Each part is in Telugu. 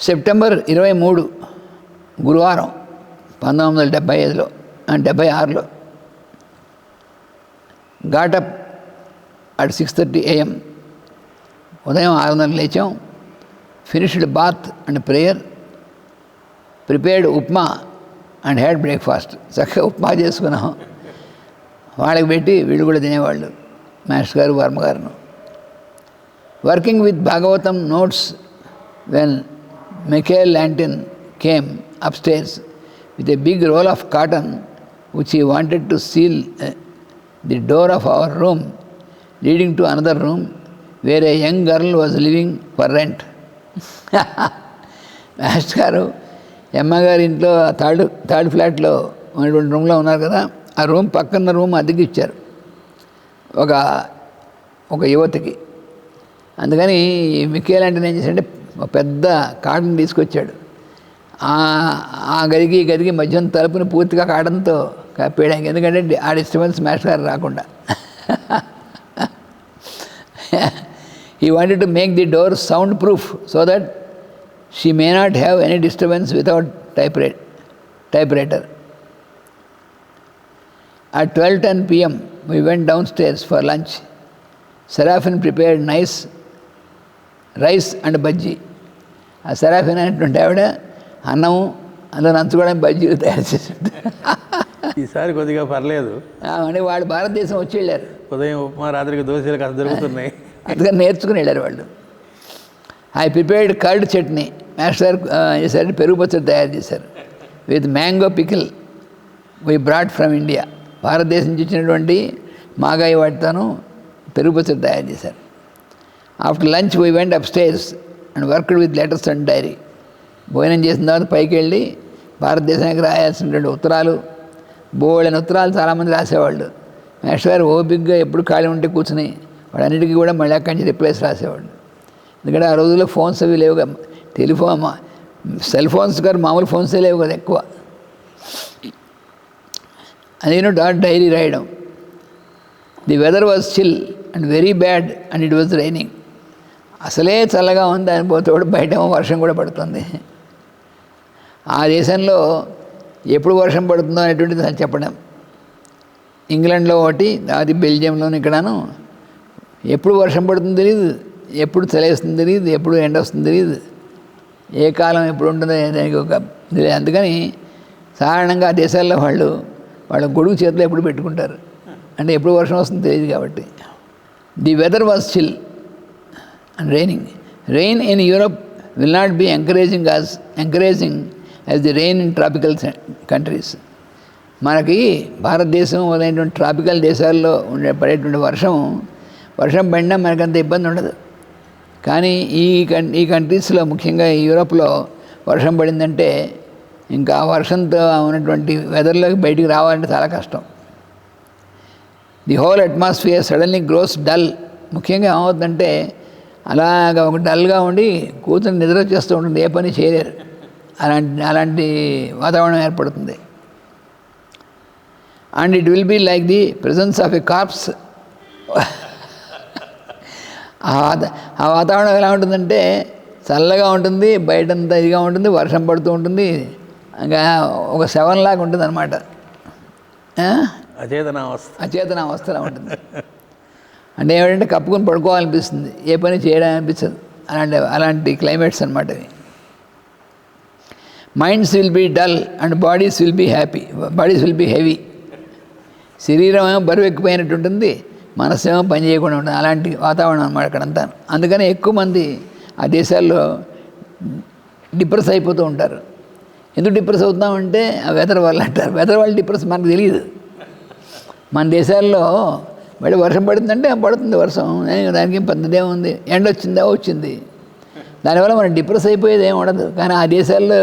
సెప్టెంబర్ ఇరవై మూడు గురువారం పంతొమ్మిది వందల డెబ్భై ఐదులో డెబ్భై ఆరులో got up at six thirty AM ఉదయం ఆరున్నర లేచాం. Finished bath and prayer prepared upma and had breakfast. చక్కగా ఉప్మా చేసుకున్నాం. వాళ్ళకి పెట్టి వీళ్ళు కూడా తినేవాళ్ళు. మాస్టర్ గారు వర్మగారును working with Bhagavatam notes when Michael Lantin came upstairs with a big roll of cotton which he wanted to seal uh, the door of our room leading to another room where a young girl was living for rent. Master గారు ఎమ్మగారి ఇంట్లో థర్డ్ థర్డ్ ఫ్లాట్లో ఉన్నటువంటి రూమ్లో ఉన్నారు కదా ఆ రూమ్ పక్కన రూమ్ అద్దెకి ఇచ్చారు ఒక ఒక యువతికి అందుకని మిక్కేల్ అంటే ఏం చేశాడంటే ఒక పెద్ద కాటన్ తీసుకొచ్చాడు ఆ గదికి ఈ గదికి మధ్యన తలుపుని పూర్తిగా కాటన్తో కప్పేయడానికి ఎందుకంటే ఆ డిస్టర్బెన్స్ మాస్టర్ గారు రాకుండా ఈ wanted to make the door sound proof so that she may not have any disturbance without type right typewriter At 12:10 p.m., we went downstairs for lunch. Seraphin prepared nice rice and bajji. ఆ సెరాఫిన్ అనేటువంటి ఆవిడ అన్నం అందులో నంచుకోవడానికి బజ్జీలు తయారు చేసింది. ఈసారి కొద్దిగా పర్లేదు. అంటే వాళ్ళు భారతదేశం వచ్చి వెళ్ళారు. ఉదయం ఉప్మా రాత్రికి దోశలు కాస్త దొరుకుతున్నాయి. అందుకని నేర్చుకుని వెళ్ళారు వాళ్ళు. I prepared curd chutney. Master చేశారు పెరుగు పచ్చడి తయారు చేశారు. With mango pickle we brought from India. భారతదేశం నుంచి ఇచ్చినటువంటి మాగాయి వాటితోనూ పెరుగు పచ్చడి తయారు చేశారు. After lunch we went upstairs and worked with letters and diary. భోజనం చేసిన తర్వాత పైకి వెళ్ళి భారతదేశానికి రాయాల్సినటువంటి ఉత్తరాలు బోళ్ళని ఉత్తరాలు చాలామంది రాసేవాళ్ళు. మాస్టర్ గారు ఓపిక్గా ఎప్పుడు ఖాళీ ఉంటే కూర్చుని వాడన్నిటికీ కూడా మళ్ళీ అక్కడి నుంచి రిప్లైస్ రాసేవాళ్ళు. ఎందుకంటే ఆ రోజుల్లో ఫోన్స్ అవి లేవు కదా. టెలిఫోన్ సెల్ ఫోన్స్ గారు మామూలు ఫోన్సే లేవు కదా ఎక్కువ. నేను డాట్ డైరీ రాయడం. The weather was chill and very bad and it was raining. అసలే చల్లగా ఉంది అని పోతోడు బయట వర్షం కూడా పడుతుంది. ఆ దేశంలో ఎప్పుడు వర్షం పడుతుందో అనేటువంటిది చెప్పడం ఇంగ్లాండ్లో ఒకటి అది బెల్జియంలోని ఇక్కడను. ఎప్పుడు వర్షం పడుతుందో తెలియదు ఎప్పుడు చలేస్తుంది తెలియదు ఎప్పుడు ఎండ వస్తుంది తెలియదు ఏ కాలం ఎప్పుడు ఉంటుందో దానికి ఒక అందుకని సాధారణంగా ఆ దేశాల్లో వాళ్ళు వాళ్ళ గొడుగు చేతిలో ఎప్పుడు పెట్టుకుంటారు. అంటే ఎప్పుడు వర్షం వస్తుందో తెలియదు కాబట్టి. The weather was chill. And raining. Rain in Europe will not be encouraging as encouraging as the rain in tropical countries మనకి భారతదేశం మొదలైనటువంటి ట్రాపికల్ దేశాల్లో ఉండే పడేటువంటి వర్షం వర్షం పడినా మనకంత ఇబ్బంది ఉండదు. కానీ ఈ కం ఈ కంట్రీస్లో ముఖ్యంగా యూరోప్లో వర్షం పడిందంటే ఇంకా ఆ వర్షంతో ఉన్నటువంటి వెదర్లోకి బయటికి రావాలంటే చాలా కష్టం. The whole atmosphere suddenly grows dull ముఖ్యంగా ఏమవుతుందంటే అలాగ ఒక డల్గా ఉండి కూతురు నిద్ర చేస్తూ ఉంటుంది ఏ పని చేయలేరు. అలాంటి అలాంటి వాతావరణం ఏర్పడుతుంది. And it will be like the presence of a corpse ఆ వాతావరణం ఎలా ఉంటుందంటే చల్లగా ఉంటుంది బయటంతా ఇదిగా ఉంటుంది వర్షం పడుతూ ఉంటుంది ఇంకా ఒక సెవెన్ లాగా ఉంటుంది అనమాట అచేతన అవస్థ అచేతన అవస్థలా ఉంటుంది. అంటే ఏమిటంటే కప్పుకొని పడుకోవాలనిపిస్తుంది. ఏ పని చేయడం అనిపించదు అలాంటి అలాంటి క్లైమేట్స్ అనమాట అవి. Minds will be dull and bodies will be happy bodies will be heavy శరీరం ఏమో బరువు ఎక్కువైనట్టు ఉంటుంది. మనసు ఏమో పని చేయకుండా ఉంటుంది. అలాంటి వాతావరణం అనమాట అక్కడంతా. అందుకని ఎక్కువ మంది ఆ దేశాల్లో డిప్రెస్ అయిపోతూ ఉంటారు. ఎందుకు డిప్రెస్ అవుతామంటే ఆ వెదర్ వాళ్ళు అంటారు. వెదర్ వాళ్ళు డిప్రెస్ మనకు తెలియదు మన దేశాల్లో మళ్ళీ వర్షం పడుతుందంటే పడుతుంది వర్షం. దానికి ఏం పెద్దదే ఉంది ఎండ వచ్చిందా? వచ్చింది. దానివల్ల మనం డిప్రెస్ అయిపోయేది ఏం ఉండదు. కానీ ఆ దేశాల్లో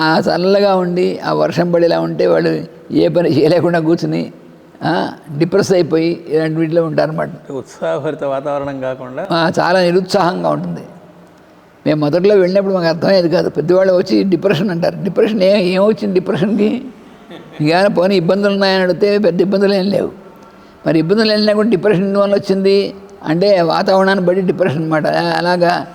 ఆ చల్లగా ఉండి ఆ వర్షం పడేలా ఉంటే వాళ్ళు ఏ పని చేయలేకుండా కూర్చుని డిప్రెస్ అయిపోయి ఇలాంటి వీటిలో ఉంటారన్నమాట. ఉత్సాహభరిత వాతావరణం కాకుండా చాలా నిరుత్సాహంగా ఉంటుంది. మేము మొదట్లో వెళ్ళినప్పుడు మాకు అర్థమయ్యేది కాదు. పెద్దవాళ్ళు వచ్చి డిప్రెషన్ అంటారు. డిప్రెషన్ ఏ ఏమొచ్చింది డిప్రెషన్కి? ఇంకా పోనీ ఇబ్బందులు ఉన్నాయని అడిగితే పెద్ద ఇబ్బందులు ఏం లేవు. మరి ఇబ్బందులు వెళ్ళినా కూడా డిప్రెషన్ వల్ల వచ్చింది అంటే వాతావరణాన్ని బట్టి డిప్రెషన్ అనమాట అలాగా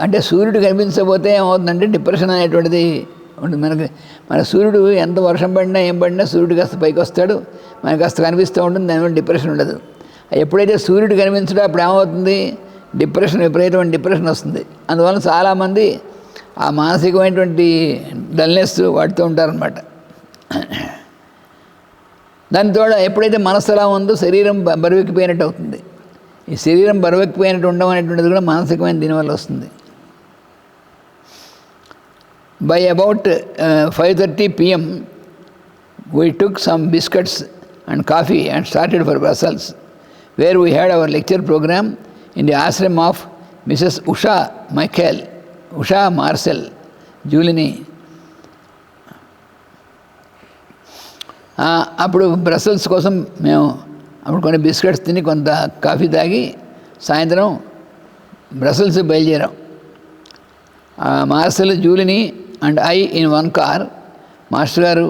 అంటే సూర్యుడు కనిపించకపోతే ఏమవుతుందంటే డిప్రెషన్ అనేటువంటిది ఉంటుంది. మనకి మన సూర్యుడు ఎంత వర్షం పడినా ఏం పడినా సూర్యుడు కాస్త పైకి వస్తాడు. మనకి కాస్త కనిపిస్తూ ఉంటుంది దానివల్ల డిప్రెషన్ ఉండదు. ఎప్పుడైతే సూర్యుడు కనిపించడో అప్పుడు ఏమవుతుంది? డిప్రెషన్ విపరీతమైన డిప్రెషన్ వస్తుంది. అందువల్ల చాలామంది ఆ మానసికమైనటువంటి డల్నెస్ వాడుతూ ఉంటారనమాట దాని ద్వారా ఎప్పుడైతే మనసు ఎలా ఉందో శరీరం బరువెక్కిపోయినట్టు అవుతుంది. ఈ శరీరం బరువెక్కిపోయినట్టు ఉండడం అనేటువంటిది కూడా మానసికమైన దీనివల్ల వస్తుంది. By about five thirty PM we took some biscuits and coffee and started for Brussels where we had our lecture programme in the ashram of Mrs Usha Michael Usha Marcel Julini అప్పుడు బ్రసల్స్ కోసం మేము అప్పుడు కొన్ని బిస్కెట్స్ తిని కొంత కాఫీ తాగి సాయంత్రం బ్రసల్స్ బయలుదేరాం. Marcel Julini and I in one car master గారు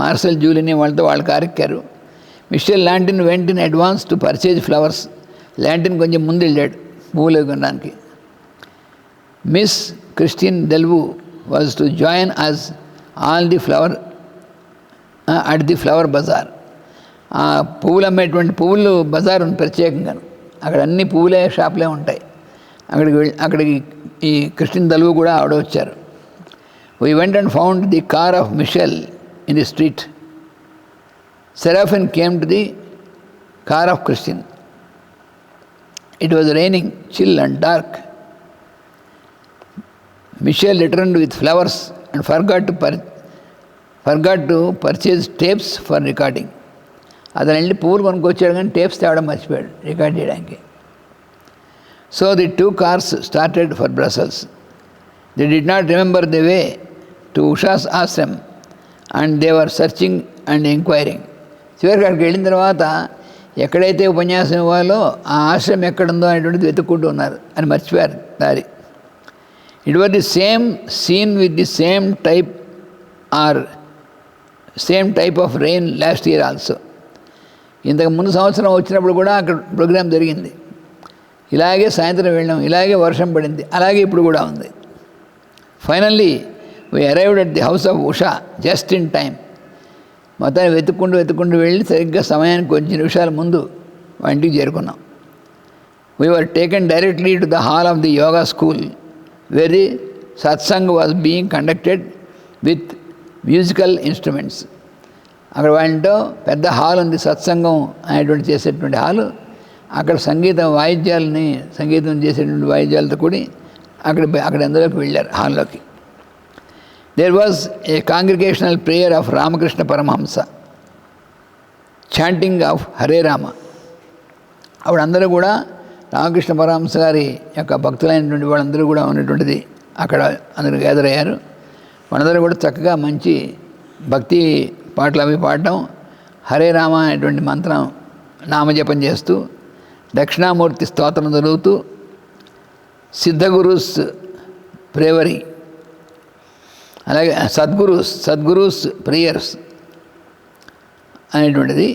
మార్సల్ జూలిని వాళ్ళతో వాళ్ళ కారు ఎక్కారు. Mr Lantin went in advance to purchase flowers. Lantin కొంచెం ముందు వెళ్ళాడు పువ్వులు కొనడానికి miss Christian దెల్వు was to join us all the flower at the flower bazaar ఆ పువ్వులు అమ్మేటువంటి పువ్వులు బజార్ ఉంది ప్రత్యేకంగా. అక్కడ అన్ని పువ్వులే షాపులే ఉంటాయి. అక్కడికి వెళ్ళి అక్కడికి ఈ క్రిస్టియన్ దలువు కూడా ఆవిడ వచ్చారు. We went and found the car of Michelle in the street Seraphin came to the car of Christian it was raining chill and dark Michelle returned with flowers and forgot to pur forgot to purchase tapes for recording. అతను వెళ్ళి పువ్వులు కొనుక్కొచ్చాడు కానీ టేప్స్ తేవడం మర్చిపోయాడు రికార్డ్ చేయడానికి. So the two cars started for Brussels the did not remember the way to Usha's ashram and they are searching and enquiring చివరికి అక్కడికి వెళ్ళిన తర్వాత ఎక్కడైతే ఉపన్యాసం ఇవ్వాలో ఆ ఆశ్రమం ఎక్కడుందో అనేటువంటిది వెతుక్కుంటూ ఉన్నారు అని మర్చిపోయారు దారి. It was the same scene with the same type or same type of rain last year also ఇంతకు ముందు సంవత్సరం వచ్చినప్పుడు కూడా అక్కడ ప్రోగ్రామ్ జరిగింది. ఇలాగే సాయంత్రం వెళ్ళాం ఇలాగే వర్షం పడింది అలాగే ఇప్పుడు కూడా ఉంది. Finally we arrived at the house of Usha just in time మొత్తాన్ని వెతుక్కుంటూ వెతుక్కుంటూ వెళ్ళి సరిగ్గా సమయానికి కొంచెం నిమిషాల ముందు మా ఇంటికి చేరుకున్నాం. We were taken directly to the hall of the yoga school very satsang was being conducted with musical instruments అక్కడ వాళ్ళతో పెద్ద హాల్ ఉంది సత్సంగం అనేటువంటి చేసేటువంటి హాలు. అక్కడ సంగీతం వాయిద్యాలని సంగీతం చేసేటువంటి వాయిద్యాలతో కూడి అక్కడ అక్కడ అందులోకి వెళ్ళారు హాల్లోకి. There was a congregational prayer of Ramakrishna Paramahamsa chanting of Hare Rama అప్పుడు అందరూ కూడా రామకృష్ణ పరమహంస గారి యొక్క భక్తులైనటువంటి వాళ్ళందరూ కూడా ఉన్నటువంటిది అక్కడ అందరూ గ్యాదర్ అయ్యారు. వాళ్ళందరూ కూడా చక్కగా మంచి భక్తి పాటలు అవి పాడటం హరే రామ అనేటువంటి మంత్రం నామజపం చేస్తూ దక్షిణామూర్తి స్తోత్రం చదువుతూ సిద్ధగురుస్ ప్రేవరీ అలాగే సద్గురుస్ సద్గురుస్ ప్రేయర్స్ అనేటువంటిది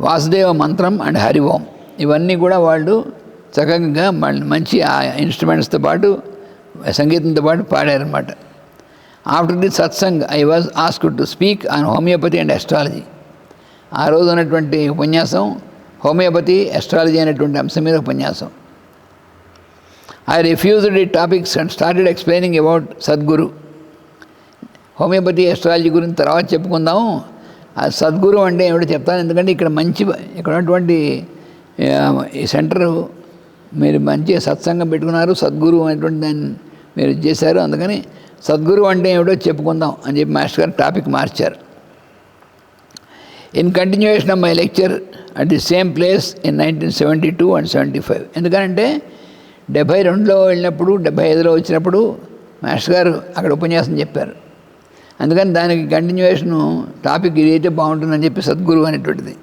వాసుదేవ మంత్రం అండ్ హరి ఓం. ఇవన్నీ కూడా వాళ్ళు చక్కగా మంచి ఆ ఇన్స్ట్రుమెంట్స్తో పాటు సంగీతంతో పాటు పాడారన్నమాట. After the satsang I was ask to speak on homeopathy and astrology ఆ రోజు ఉన్నటువంటి ఉపన్యాసం హోమియోపతి ఎస్ట్రాలజీ అనేటువంటి అంశం మీద ఉపన్యాసం. ఐ రిఫ్యూజ్డ్ ఈ topics and started explaining about Sadguru homeopathy astrology గురించి తర్వాత చెప్పుకుందాము. ఆ సద్గురు అంటే ఏమిటో చెప్తాను. ఎందుకంటే ఇక్కడ మంచి ఇక్కడ ఉన్నటువంటి ఈ సెంటరు మీరు మంచి సత్సంగం పెట్టుకున్నారు. సద్గురు అనేటువంటి దాన్ని మీరు చేశారు. అందుకని సద్గురు అంటే ఏమిటో చెప్పుకుందాం అని చెప్పి మాస్టర్ గారు టాపిక్ మార్చారు. In continuation of my lecture at the same place in nineteen seventy two and seventy five ఎందుకంటే డెబ్భై రెండులో వెళ్ళినప్పుడు డెబ్భై ఐదులో వచ్చినప్పుడు మాస్టర్ గారు అక్కడ ఉపన్యాసం చెప్పారు. అందుకని దానికి కంటిన్యూషను టాపిక్ ఇది అయితే బాగుంటుందని చెప్పి సద్గురు అనేటువంటిది.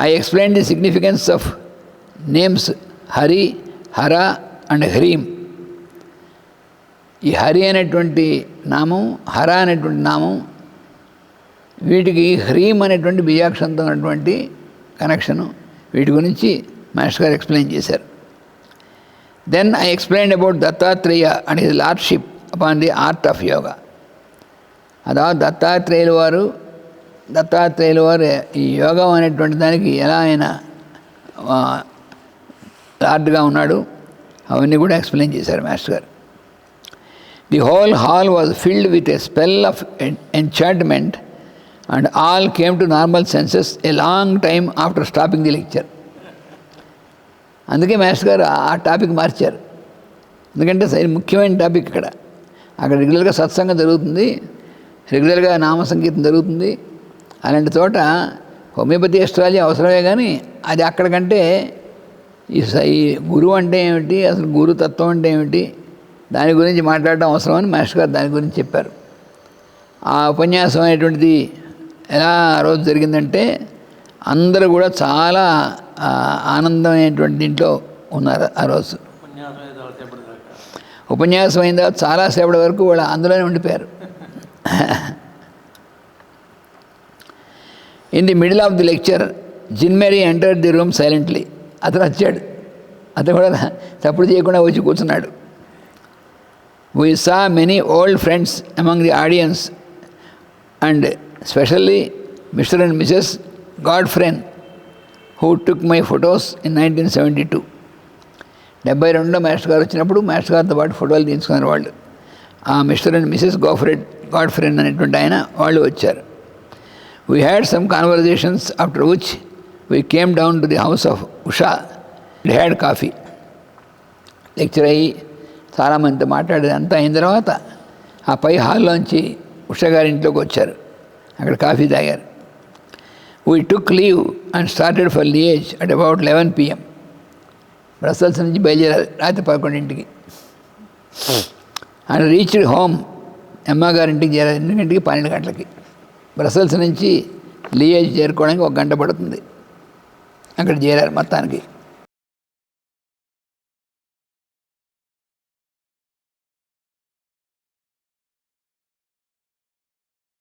I explain the significance of names Hari Hara and Hreem ఈ హరి అనేటువంటి నామం హర అనేటువంటి నామం వీటికి హ్రీం అనేటువంటి బీజాక్షంతో ఉన్నటువంటి కనెక్షను వీటి గురించి మాస్టర్ గారు ఎక్స్ప్లెయిన్ చేశారు. Then I explain about Dattatreya and his lordship upon the art of yoga అదా దత్తాత్రేయుల వారు దత్తాత్రేయుల వారు ఈ యోగం అనేటువంటి దానికి ఎలా ఆయన లార్డ్గా ఉన్నాడు అవన్నీ కూడా ఎక్స్ప్లెయిన్ చేశారు మాస్టర్ గారు. The whole hall was filled with a spell of enchantment and all came to normal senses a long time after stopping the lecture అందుకే మాస్టర్ గారు ఆ టాపిక్ మార్చారు. ఎందుకంటే సరి ముఖ్యమైన టాపిక్ ఇక్కడ. అక్కడ రెగ్యులర్గా సత్సంగం జరుగుతుంది రెగ్యులర్గా నామ సంగీతం జరుగుతుంది. అలాంటి చోట హోమియోపతి ఎస్ట్రాలజీ అవసరమే కానీ అది అక్కడికంటే ఈ ఈ గురువు అంటే ఏమిటి అసలు గురుతత్వం అంటే ఏమిటి దాని గురించి మాట్లాడడం అవసరమని మాస్టర్ గారు దాని గురించి చెప్పారు. ఆ ఉపన్యాసం అనేటువంటిది ఎలా ఆ రోజు జరిగిందంటే అందరూ కూడా చాలా ఆనందమైనటువంటి దీంట్లో ఉన్నారు ఆ రోజు. ఉపన్యాసం అయిన తర్వాత చాలాసేపటి వరకు వాళ్ళు అందులోనే ఉండిపోయారు. In the middle of the lecture Zinmeri enter the room silently అతను వచ్చాడు. అతను కూడా తప్పుడు చేయకుండా వచ్చి కూర్చున్నాడు. We saw many old friends among the audience and specially mister and missus Gottfried who took my photos in nineteen seventy two డెబ్బై రెండులో మాస్టర్ గారు వచ్చినప్పుడు మాస్టర్ గారితో పాటు ఫోటోలు తీసుకున్నారు వాళ్ళు. ఆ mister and missus Gottfried Gottfried అనేటువంటి ఆయన వాళ్ళు వచ్చారు. We had some conversations after which we came down to the house of Usha had coffee lecture అయ్యి చాలామందితో మాట్లాడేది అంతా అయిన తర్వాత ఆ పై హాల్లోంచి ఉషగారి ఇంట్లోకి వచ్చారు. అక్కడ కాఫీ తాగారు. We took leave and started for Liège at about eleven PM Brussels నుంచి బయలుదేరారు. రాత్రి పదకొండింటికి. అండ్ రీచ్డ్ హోమ్ అమ్మగారింటికి చేరారు. ఎన్నింటికి పన్నెండు గంటలకి. బ్రసల్స్ నుంచి లియేజ్ చేరుకోవడానికి ఒక గంట పడుతుంది. అక్కడ చేరారు మొత్తానికి.